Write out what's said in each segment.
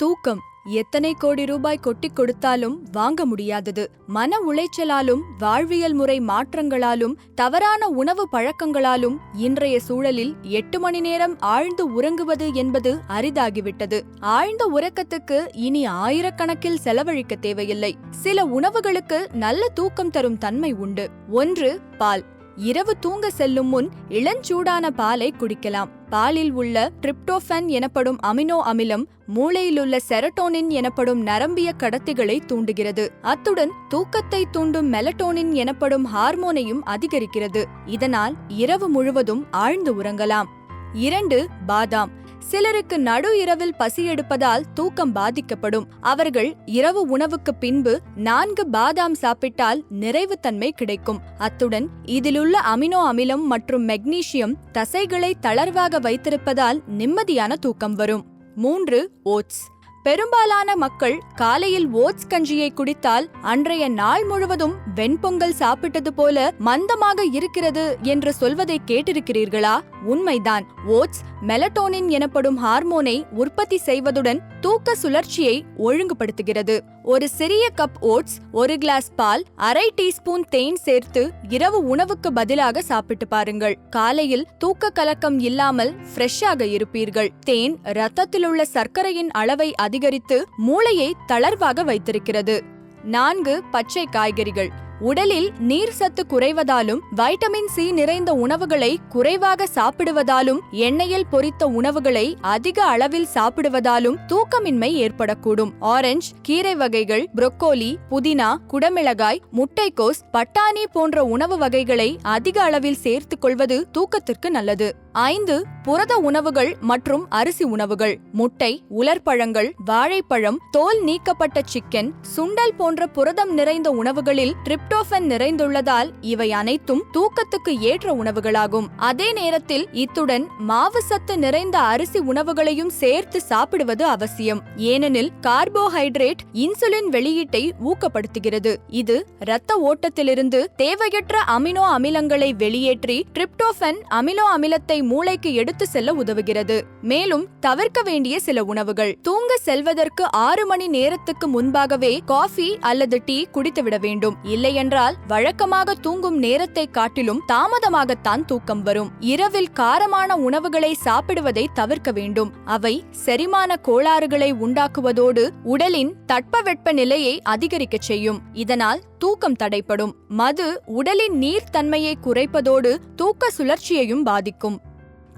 தூக்கம். எத்தனை கோடி ரூபாய் கொட்டிக் கொடுத்தாலும் வாங்க முடியாதது. மன உளைச்சலாலும் வாழ்வியல் முறை மாற்றங்களாலும் தவறான உணவு பழக்கங்களாலும் இன்றைய சூழலில் எட்டு மணி நேரம் ஆழ்ந்து உறங்குவது என்பது அரிதாகிவிட்டது. ஆழ்ந்த உறக்கத்துக்கு இனி ஆயிரக்கணக்கில் செலவழிக்க தேவையில்லை. சில உணவுகளுக்கு நல்ல தூக்கம் தரும் தன்மை உண்டு. ஒன்று பால். இரவு தூங்க செல்லும் முன் இளஞ்சூடான பாலை குடிக்கலாம். பாலில் உள்ள டிரிப்டோஃபன் எனப்படும் அமினோ அமிலம் மூளையிலுள்ள செரட்டோனின் எனப்படும் நரம்பிய கடத்திகளை தூண்டுகிறது. அத்துடன் தூக்கத்தை தூண்டும் மெலட்டோனின் எனப்படும் ஹார்மோனையும் அதிகரிக்கிறது. இதனால் இரவு முழுவதும் ஆழ்ந்து உறங்கலாம். இரண்டு பாதாம். சிலருக்கு நடு இரவில் பசி எடுப்பதால் தூக்கம் பாதிக்கப்படும். அவர்கள் இரவு உணவுக்கு பின்பு நான்கு பாதாம் சாப்பிட்டால் நிறைவுத்தன்மை கிடைக்கும். அத்துடன் இதிலுள்ள அமினோ அமிலம் மற்றும் மெக்னீசியம் தசைகளை தளர்வாக வைத்திருப்பதால் நிம்மதியான தூக்கம் வரும். மூன்று ஓட்ஸ். பெரும்பாலான மக்கள் காலையில் ஓட்ஸ் கஞ்சியை குடித்தால் அன்றைய நாள் முழுவதும் வெண்பொங்கல் சாப்பிட்டது போல மந்தமாக இருக்கிறது என்று சொல்வதை கேட்டிருக்கிறீர்களா? உண்மைதான். ஓட்ஸ் மெலட்டோனின் எனப்படும் ஹார்மோனை உற்பத்தி செய்வதுடன் தூக்க சுழற்சியை ஒழுங்குபடுத்துகிறது. ஒரு சிறிய கப் ஓட்ஸ் ஒரு கிளாஸ் பால் அரை டீஸ்பூன் தேன் சேர்த்து இரவு உணவுக்கு பதிலாக சாப்பிட்டு பாருங்கள். காலையில் தூக்க கலக்கம் இல்லாமல் ஃப்ரெஷ்ஷாக இருப்பீர்கள். தேன் ரத்தத்திலுள்ள சர்க்கரையின் அளவை அதிகரித்து மூளையை தளர்வாக வைத்திருக்கிறது. நான்கு பச்சை காய்கறிகள். உடலில் நீர் சத்து குறைவதாலும் வைட்டமின் சி நிறைந்த உணவுகளை குறைவாக சாப்பிடுவதாலும் எண்ணெயில் பொரித்த உணவுகளை அதிக அளவில் சாப்பிடுவதாலும் தூக்கமின்மை ஏற்படக்கூடும். ஆரஞ்சு கீரை வகைகள் புரோக்கோலி புதினா குடமிளகாய் முட்டைக்கோஸ் பட்டாணி போன்ற உணவு வகைகளை அதிக அளவில் சேர்த்துக் கொள்வது தூக்கத்திற்கு நல்லது. ஐந்து புரத உணவுகள் மற்றும் அரிசி உணவுகள். முட்டை உலர்பழங்கள் வாழைப்பழம் தோல் நீக்கப்பட்ட சிக்கன் சுண்டல் போன்ற புரதம் நிறைந்த உணவுகளில் ட்ரிப் டிரிப்டோபன் நிறைந்துள்ளதால் இவை அனைத்தும் தூக்கத்துக்கு ஏற்ற உணவுகளாகும். அதே நேரத்தில் இத்துடன் மாவு சத்து நிறைந்த அரிசி உணவுகளையும் சேர்த்து சாப்பிடுவது அவசியம். ஏனெனில் கார்போஹைட்ரேட் இன்சுலின் வெளியீட்டை ஊக்கப்படுத்துகிறது. இது இரத்த ஓட்டத்திலிருந்து தேவையற்ற அமினோ அமிலங்களை வெளியேற்றி டிரிப்டோபன் அமினோ அமிலத்தை மூளைக்கு எடுத்து செல்ல உதவுகிறது. மேலும் தவிர்க்க வேண்டிய சில உணவுகள். தூ தூங்க செல்வதற்கு ஆறு மணி நேரத்துக்கு முன்பாகவே காஃபி அல்லது டீ குடித்துவிட வேண்டும். இல்லையென்றால் வழக்கமாக தூங்கும் நேரத்தை காட்டிலும் தாமதமாகத்தான் தூக்கம் வரும். இரவில் காரமான உணவுகளை சாப்பிடுவதை தவிர்க்க வேண்டும். அவை செரிமான கோளாறுகளை உண்டாக்குவதோடு உடலின் தட்பவெட்ப நிலையை அதிகரிக்கச் செய்யும். இதனால் தூக்கம் தடைப்படும் மது உடலின் நீர்த்தன்மையை குறைப்பதோடு தூக்க சுழற்சியையும் பாதிக்கும்.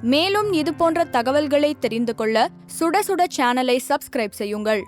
மேலும் இது போன்ற தகவல்களை தெரிந்து கொள்ள சுட சுட சேனலை சப்ஸ்கிரைப் செய்யுங்கள்.